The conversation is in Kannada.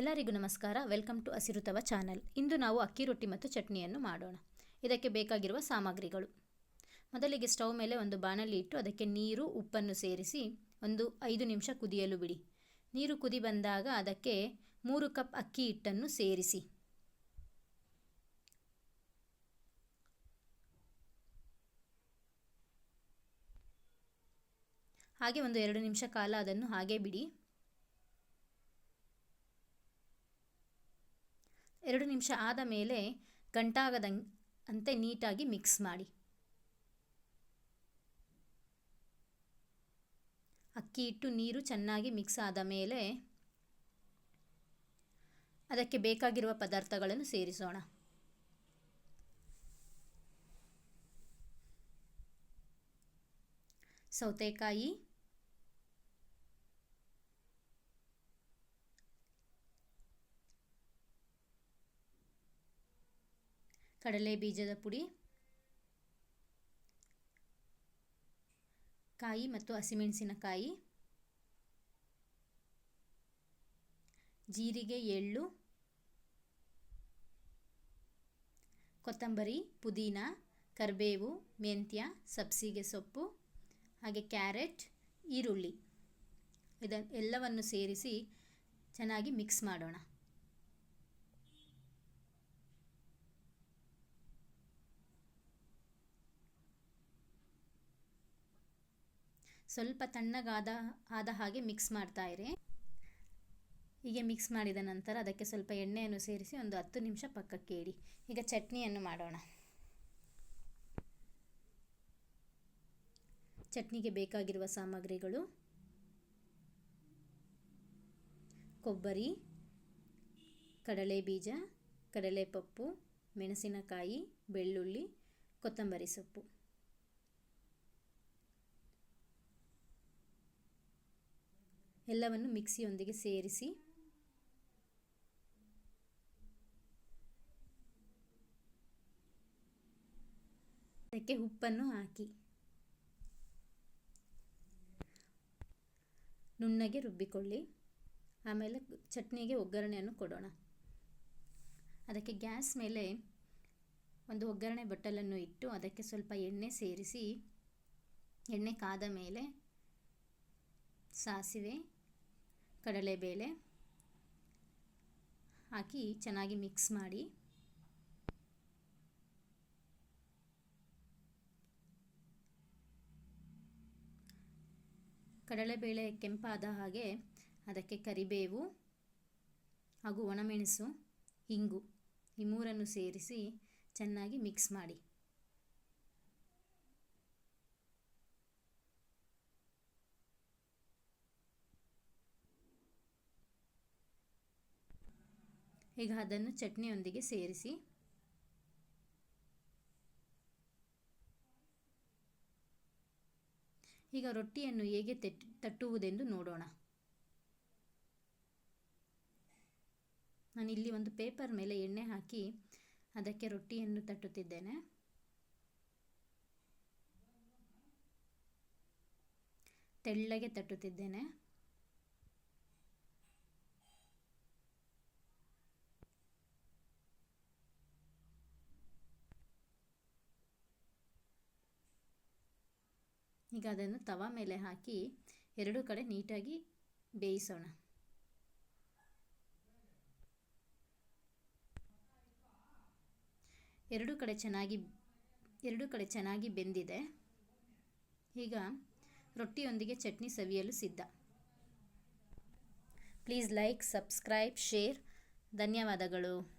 ಎಲ್ಲರಿಗೂ ನಮಸ್ಕಾರ. ವೆಲ್ಕಮ್ ಟು ಹಸಿರುತವ ಚಾನಲ್. ಇಂದು ನಾವು ಅಕ್ಕಿ, ರೊಟ್ಟಿ ಮತ್ತು ಚಟ್ನಿಯನ್ನು ಮಾಡೋಣ. ಇದಕ್ಕೆ ಬೇಕಾಗಿರುವ ಸಾಮಗ್ರಿಗಳು. ಮೊದಲಿಗೆ ಸ್ಟವ್ ಮೇಲೆ ಒಂದು ಬಾಣಲಿ ಇಟ್ಟು ಅದಕ್ಕೆ ನೀರು, ಉಪ್ಪನ್ನು ಸೇರಿಸಿ ಒಂದು ಐದು ನಿಮಿಷ ಕುದಿಯಲು ಬಿಡಿ. ನೀರು ಕುದಿ ಬಂದಾಗ ಅದಕ್ಕೆ ಮೂರು ಕಪ್ ಅಕ್ಕಿ ಹಿಟ್ಟನ್ನು ಸೇರಿಸಿ. ಹಾಗೆ ಒಂದು ಎರಡು ನಿಮಿಷ ಕಾಲ ಅದನ್ನು ಹಾಗೆ ಬಿಡಿ. ಎರಡು ನಿಮಿಷ ಆದ ಮೇಲೆ ಗಂಟಾಗದಂಗೆ ಅಂತೆ ನೀಟಾಗಿ ಮಿಕ್ಸ್ ಮಾಡಿ. ಅಕ್ಕಿ ಇಟ್ಟು ನೀರು ಚೆನ್ನಾಗಿ ಮಿಕ್ಸ್ ಆದ ಮೇಲೆ ಅದಕ್ಕೆ ಬೇಕಾಗಿರುವ ಪದಾರ್ಥಗಳನ್ನು ಸೇರಿಸೋಣ. ಸೌತೆಕಾಯಿ ಕಡಲೆ ಬೀಜದ ಪುಡಿ, ಕಾಯಿ ಮತ್ತು ಹಸಿಮೆಣಸಿನಕಾಯಿ, ಜೀರಿಗೆ, ಎಳ್ಳು, ಕೊತ್ತಂಬರಿ, ಪುದೀನ, ಕರಿಬೇವು, ಮೆಂತ್ಯ, ಸಬ್ಸಿಗೆ ಸೊಪ್ಪು, ಹಾಗೆ ಕ್ಯಾರೆಟ್, ಈರುಳ್ಳಿ. ಇದನ್ನು ಎಲ್ಲವನ್ನು ಸೇರಿಸಿ ಚೆನ್ನಾಗಿ ಮಿಕ್ಸ್ ಮಾಡೋಣ. ಸ್ವಲ್ಪ ತಣ್ಣಗಾದ, ಆದ ಹಾಗೆ ಮಿಕ್ಸ್ ಮಾಡ್ತಾ ಇರಿ. ಹೀಗೆ ಮಿಕ್ಸ್ ಮಾಡಿದ ನಂತರ ಅದಕ್ಕೆ ಸ್ವಲ್ಪ ಎಣ್ಣೆಯನ್ನು ಸೇರಿಸಿ ಒಂದು ಹತ್ತು ನಿಮಿಷ ಪಕ್ಕಕ್ಕೆ ಇಡಿ. ಈಗ ಚಟ್ನಿಯನ್ನು ಮಾಡೋಣ. ಚಟ್ನಿಗೆ ಬೇಕಾಗಿರುವ ಸಾಮಗ್ರಿಗಳು ಕೊಬ್ಬರಿ ಕಡಲೆ ಬೀಜ ಕಡಲೆಪಪ್ಪು, ಮೆಣಸಿನಕಾಯಿ, ಬೆಳ್ಳುಳ್ಳಿ, ಕೊತ್ತಂಬರಿ ಸೊಪ್ಪು. ಎಲ್ಲವನ್ನು ಮಿಕ್ಸಿಯೊಂದಿಗೆ ಸೇರಿಸಿ ಅದಕ್ಕೆ ಉಪ್ಪನ್ನು ಹಾಕಿ. ನುಣ್ಣಗೆ ರುಬ್ಬಿಕೊಳ್ಳಿ. ಆಮೇಲೆ ಚಟ್ನಿಗೆ ಒಗ್ಗರಣೆಯನ್ನು ಕೊಡೋಣ. ಅದಕ್ಕೆ ಗ್ಯಾಸ್ ಮೇಲೆ ಒಂದು ಒಗ್ಗರಣೆ ಬಟ್ಟಲನ್ನು ಇಟ್ಟು ಅದಕ್ಕೆ ಸ್ವಲ್ಪ ಎಣ್ಣೆ ಸೇರಿಸಿ, ಎಣ್ಣೆ ಕಾದ ಮೇಲೆ ಸಾಸಿವೆ ಕಡಲೆಬೇಳೆ ಹಾಕಿ ಚೆನ್ನಾಗಿ ಮಿಕ್ಸ್ ಮಾಡಿ. ಕಡಲೆಬೇಳೆ ಕೆಂಪಾದ ಹಾಗೆ ಅದಕ್ಕೆ ಕರಿಬೇವು ಹಾಗೂ ಒಣಮೆಣಸು, ಇಂಗು ಈ ಮೂರನ್ನು ಸೇರಿಸಿ ಚೆನ್ನಾಗಿ ಮಿಕ್ಸ್ ಮಾಡಿ. ಈಗ ಅದನ್ನು ಚಟ್ನಿಯೊಂದಿಗೆ ಸೇರಿಸಿ. ಈಗ ರೊಟ್ಟಿಯನ್ನು ಹೇಗೆ ತಟ್ಟುವುದೆಂದು ನೋಡೋಣ. ನಾನಿಲ್ಲಿ ಒಂದು ಪೇಪರ್ ಮೇಲೆ ಎಣ್ಣೆ ಹಾಕಿ ಅದಕ್ಕೆ ರೊಟ್ಟಿಯನ್ನು ತಟ್ಟುತ್ತಿದ್ದೇನೆ. ತೆಳ್ಳಗೆ ತಟ್ಟುತ್ತಿದ್ದೇನೆ. ಈಗ ಅದನ್ನು ತವಾ ಮೇಲೆ ಹಾಕಿ ಎರಡು ಕಡೆ ನೀಟಾಗಿ ಬೇಯಿಸೋಣ. ಎರಡು ಕಡೆ ಚೆನ್ನಾಗಿ, ಎರಡು ಕಡೆ ಚೆನ್ನಾಗಿ ಬೆಂದಿದೆ. ಈಗ ರೊಟ್ಟಿಯೊಂದಿಗೆ ಚಟ್ನಿ ಸವಿಯಲು ಸಿದ್ಧ. Please like, subscribe, share. ಧನ್ಯವಾದಗಳು.